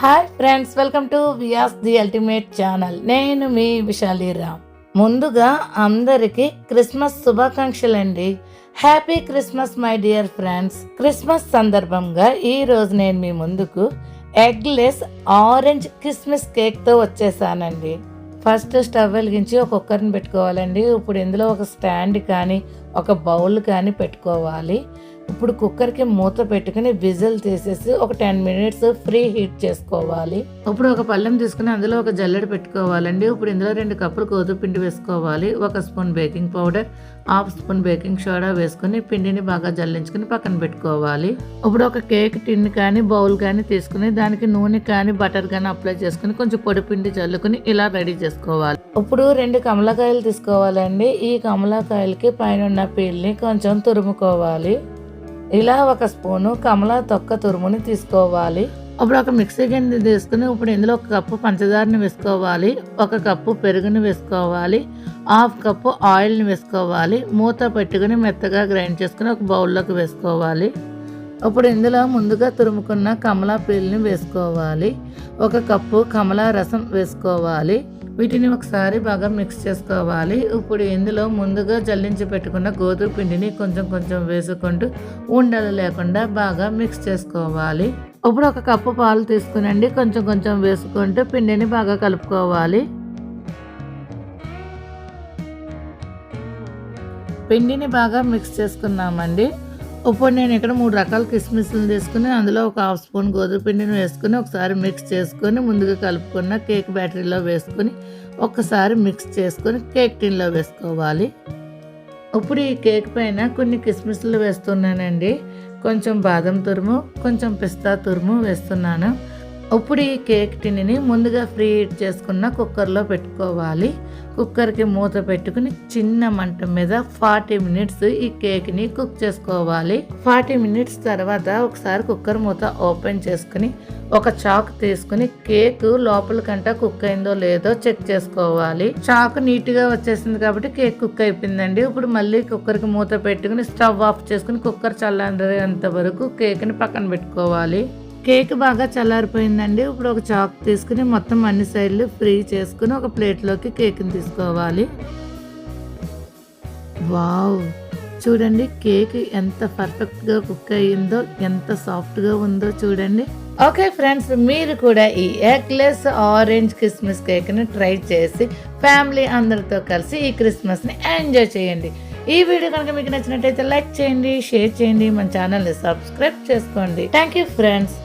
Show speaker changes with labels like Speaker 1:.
Speaker 1: Hi friends welcome to Vyas the ultimate channel నేను మీ విశాలీరామ్ ముందుగా అందరికీ Christmas శుభాకాంక్షలండి. Happy Christmas my dear friends Christmas సందర్భంగా ఈరోజు నేను మీ ముందుకు ఎగ్లెస్ ఆరెంజ్ క్రిస్మస్ కేక్తో వచ్చేసానండి. ఫస్ట్ స్టవ్ వెలిగించి ఒక కుక్కర్ని పెట్టుకోవాలండి. ఇప్పుడు ఇందులో ఒక స్టాండ్ కానీ ఒక బౌల్ కానీ పెట్టుకోవాలి. ఇప్పుడు కుక్కర్కి మూత పెట్టుకుని విజిల్ తీసేసి ఒక టెన్ మినిట్స్ ఫ్రీ హీట్ చేసుకోవాలి. ఇప్పుడు ఒక పళ్ళెం తీసుకుని అందులో ఒక జల్లెడ పెట్టుకోవాలండి. ఇప్పుడు ఇందులో రెండు కప్పులు గోధుమ పిండి వేసుకోవాలి. ఒక spoon baking powder half spoon baking soda వేసుకుని పిండిని బాగా జల్లించుకుని పక్కన పెట్టుకోవాలి. ఇప్పుడు ఒక కేక్ టిన్ కానీ బౌల్ కానీ తీసుకుని దానికి నూనె కానీ బటర్ కానీ అప్లై చేసుకుని కొంచెం పొడి పిండి చల్లుకుని ఇలా రెడీ చేసుకోవాలి. ఇప్పుడు రెండు కమలకాయలు తీసుకోవాలండి. ఈ కమలకాయలకి పైన ఉన్న పీల్ని కొంచెం తురుముకోవాలి. ఇలా ఒక స్పూను కమల తొక్క తురుముని తీసుకోవాలి. ఇప్పుడు ఒక మిక్సీ గిన్నె తీసుకుని ఇప్పుడు ఇందులో ఒక కప్పు పంచదారని వేసుకోవాలి. ఒక కప్పు పెరుగుని వేసుకోవాలి. హాఫ్ కప్పు ఆయిల్ని వేసుకోవాలి. మూత పెట్టుకుని మెత్తగా గ్రైండ్ చేసుకుని ఒక బౌల్లోకి వేసుకోవాలి. ఇప్పుడు ఇందులో ముందుగా తురుముకున్న కమలా పీల్ని వేసుకోవాలి. ఒక కప్పు కమలా రసం వేసుకోవాలి. వీటిని ఒకసారి బాగా మిక్స్ చేసుకోవాలి. ఇప్పుడు ఇందులో ముందుగా జల్లించి పెట్టుకున్న గోధుమ పిండిని కొంచెం కొంచెం వేసుకుంటూ ఉండలు లేకుండా బాగా మిక్స్ చేసుకోవాలి. ఇప్పుడు ఒక కప్పు పాలు తీసుకునండి. కొంచెం కొంచెం వేసుకుంటూ పిండిని బాగా కలుపుకోవాలి. పిండిని బాగా మిక్స్ చేసుకున్నామండి. ఇప్పుడు నేను ఇక్కడ మూడు రకాల కిస్మిస్లు తీసుకుని అందులో ఒక హాఫ్ స్పూన్ గోధుమ పిండిని వేసుకుని ఒకసారి మిక్స్ చేసుకొని ముందుగా కలుపుకున్న కేక్ బ్యాటరీలో వేసుకొని ఒకసారి మిక్స్ చేసుకొని కేక్ టిన్లో వేసుకోవాలి. ఇప్పుడు ఈ కేక్ పైన కొన్ని కిస్మిస్లు వేస్తున్నానండి. కొంచెం బాదం తురుము కొంచెం పిస్తా తురుము వేస్తున్నాను. ఇప్పుడు ఈ కేక్ టిని ముందుగా ఫ్రీ హీట్ చేసుకున్న కుక్కర్లో పెట్టుకోవాలి. కుక్కర్కి మూత పెట్టుకుని చిన్న మంట మీద ఫార్టీ మినిట్స్ ఈ కేక్ని కుక్ చేసుకోవాలి. ఫార్టీ మినిట్స్ తర్వాత ఒకసారి కుక్కర్ మూత ఓపెన్ చేసుకుని ఒక చాక్ తీసుకుని కేక్ లోపల కంట కుక్ అయిందో లేదో చెక్ చేసుకోవాలి. చాక్ నీట్గా వచ్చేసింది కాబట్టి కేక్ కుక్ అయిపోయిందండి. ఇప్పుడు మళ్ళీ కుక్కర్కి మూత పెట్టుకుని స్టవ్ ఆఫ్ చేసుకుని కుక్కర్ చల్లంత వరకు కేక్ని పక్కన పెట్టుకోవాలి. కేక్ బాగా చల్లారిపోయిందండి. ఇప్పుడు ఒక చాక్ తీసుకుని మొత్తం అన్ని సైడ్లు ఫ్రీ చేసుకుని ఒక ప్లేట్లోకి కేక్ని తీసుకోవాలి. వావ్! చూడండి కేక్ ఎంత పర్ఫెక్ట్గా కుక్ అయ్యిందో ఎంత సాఫ్ట్గా ఉందో చూడండి. ఓకే ఫ్రెండ్స్ మీరు కూడా ఈ ఎగ్లెస్ ఆరెంజ్ క్రిస్మస్ కేక్ని ట్రై చేసి ఫ్యామిలీ అందరితో కలిసి ఈ క్రిస్మస్ని ఎంజాయ్ చేయండి. ఈ వీడియో కనుక మీకు నచ్చినట్టయితే లైక్ చేయండి షేర్ చేయండి మన ఛానల్ని సబ్స్క్రైబ్ చేసుకోండి. Thank you friends!